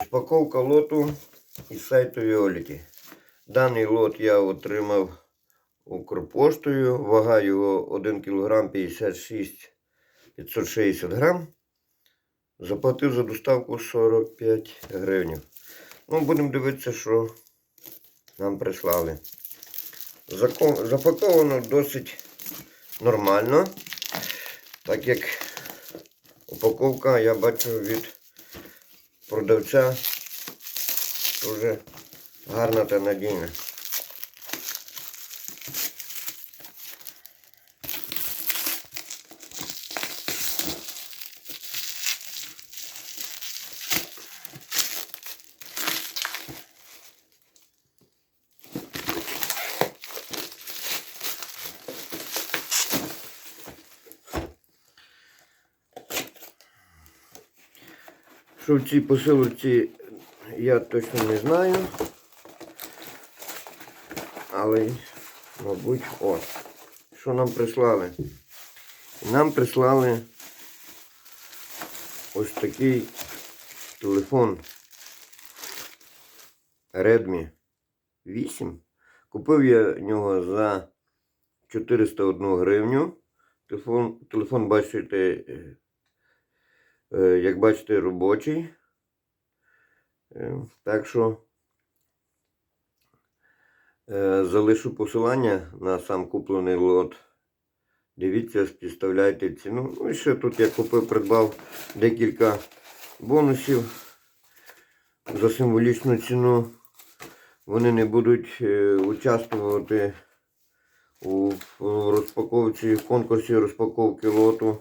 Розпаковка лоту із сайту Віоліті. Даний лот я отримав Укрпоштою. Вага його 1 кг 56 560 грам. Заплатив за доставку 45 гривень. Ну, будемо дивитися, що нам прислали. Запаковано досить нормально. Так як упаковка я бачу від продавця дуже гарна та надійна. Що в цій посилці я точно не знаю. Але, мабуть, о, що нам прислали? Нам прислали ось такий телефон Redmi 8. Купив я нього за 401 гривню. Телефон, телефон бачите, Як бачите, робочий. Е, Так що е, залишу посилання на сам куплений лот. Дивіться, співставляйте ціну. Ну і ще тут я купив, придбав декілька бонусів за символічну ціну. Вони не будуть е, участвувати у розпаковці, в конкурсі розпаковки лоту.